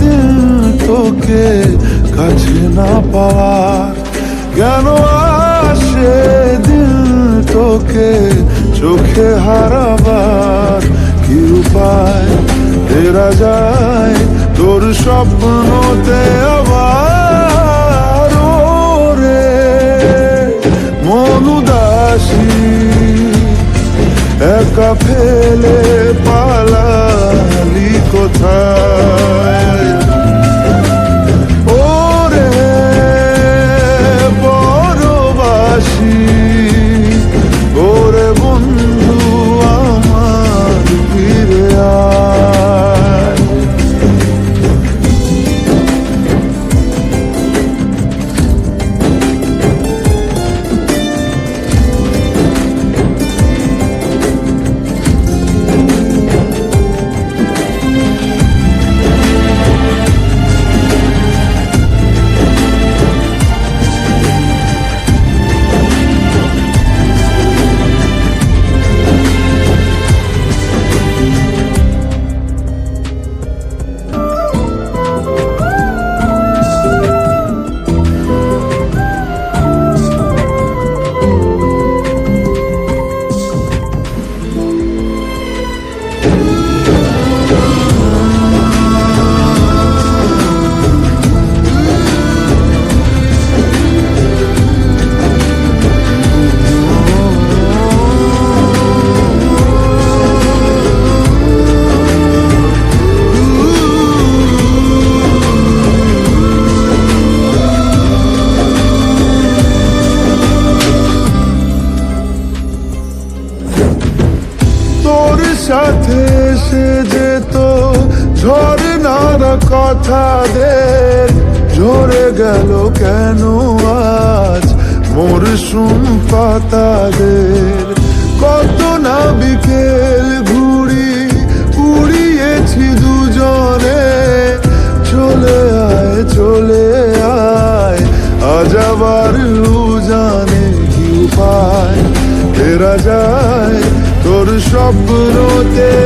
দিন তোকে কাছে না পাওয়ার। কেন আসে দিন তোকে চোখে হারাবার কি উপায়? ফেরা যায় তোর স্বপ্নতে আবার। রে মন উদাসী একা ফেলে পালালি সাথে সে যেত ঝর্ণার কথা দে ঝরে গেল কেন আজ? মোর সুম পাতাদের কত না বিকেল ঘুড়ি উড়িয়েছি দুজনে। চলে আয় চলে আয়, আজ আবার জানে কি উপায় ফেরা যায় স্বপ্নতে